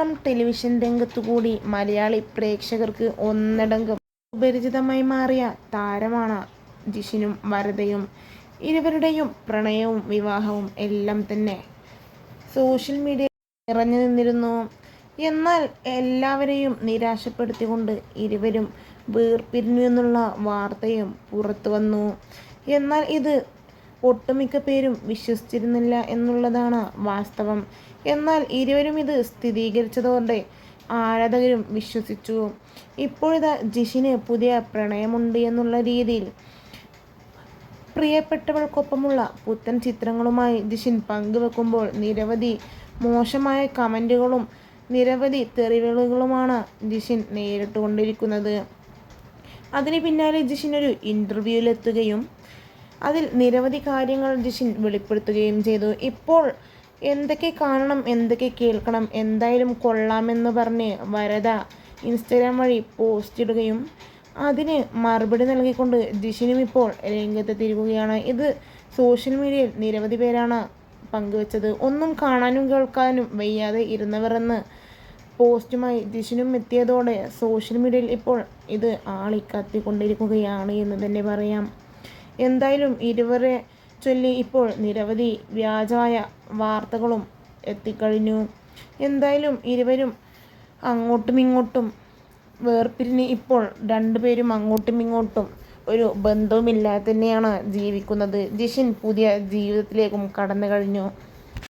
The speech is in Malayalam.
മലയാളം ടെലിവിഷൻ രംഗത്തുകൂടി മലയാളി പ്രേക്ഷകർക്ക് ഒന്നടങ്കം സുപരിചിതമായി മാറിയ താരമാണ് ജിഷിനും വരദയും. ഇരുവരുടെയും പ്രണയവും വിവാഹവും എല്ലാം തന്നെ സോഷ്യൽ മീഡിയ നിറഞ്ഞു നിന്നിരുന്നു. എന്നാൽ എല്ലാവരെയും നിരാശപ്പെടുത്തിക്കൊണ്ട് ഇരുവരും വേർപിരിഞ്ഞു എന്നുള്ള വാർത്തയും പുറത്തു വന്നു. എന്നാൽ ഇത് ഒട്ടുമിക്ക പേരും വിശ്വസിച്ചിരുന്നില്ല എന്നുള്ളതാണ് വാസ്തവം. എന്നാൽ ഇരുവരും ഇത് സ്ഥിരീകരിച്ചതോടെ ആരാധകരും വിശ്വസിച്ചു. ഇപ്പോഴിതാ ജിഷിന് പുതിയ പ്രണയമുണ്ട് എന്നുള്ള രീതിയിൽ പ്രിയപ്പെട്ടവൾക്കൊപ്പമുള്ള പുത്തൻ ചിത്രങ്ങളുമായി ജിഷിൻ പങ്കുവെക്കുമ്പോൾ നിരവധി മോശമായ കമന്റുകളും നിരവധി തെറിവുകളുമാണ് ജിഷിൻ നേരിട്ടുകൊണ്ടിരിക്കുന്നത്. അതിന് പിന്നാലെ ജിഷിൻ ഒരു ഇന്റർവ്യൂവിലെത്തുകയും അതിൽ നിരവധി കാര്യങ്ങൾ ജിഷിൻ വെളിപ്പെടുത്തുകയും ചെയ്തു. ഇപ്പോൾ എന്തൊക്കെ കാണണം എന്തൊക്കെ കേൾക്കണം എന്തായാലും കൊള്ളാമെന്ന് പറഞ്ഞ് വരദ ഇൻസ്റ്റഗ്രാം വഴി പോസ്റ്റ് ഇടുകയും അതിന് മറുപടി നൽകിക്കൊണ്ട് ജിഷിനും ഇപ്പോൾ രംഗത്തെത്തിയിരിക്കുകയാണ് ഇത് സോഷ്യൽ മീഡിയയിൽ നിരവധി പേരാണ് പങ്കുവച്ചത്. ഒന്നും കാണാനും കേൾക്കാനും വയ്യാതെ ഇരുന്നവരെന്ന് പോസ്റ്റുമായി ജിഷിനും എത്തിയതോടെ സോഷ്യൽ മീഡിയയിൽ ഇപ്പോൾ ഇത് ആളിക്കത്തിക്കൊണ്ടിരിക്കുകയാണ് എന്ന് തന്നെ പറയാം. എന്തായാലും ഇരുവരെ ചൊല്ലി ഇപ്പോൾ നിരവധി വ്യാജമായ വാർത്തകളും എത്തിക്കഴിഞ്ഞു. എന്തായാലും ഇരുവരും അങ്ങോട്ടും ഇങ്ങോട്ടും വേർപിരിഞ്ഞ് ഇപ്പോൾ രണ്ടുപേരും അങ്ങോട്ടും ഇങ്ങോട്ടും ഒരു ബന്ധവുമില്ലാതെ തന്നെയാണ് ജീവിക്കുന്നത്. ജിഷിൻ പുതിയ ജീവിതത്തിലേക്കും കടന്നു കഴിഞ്ഞു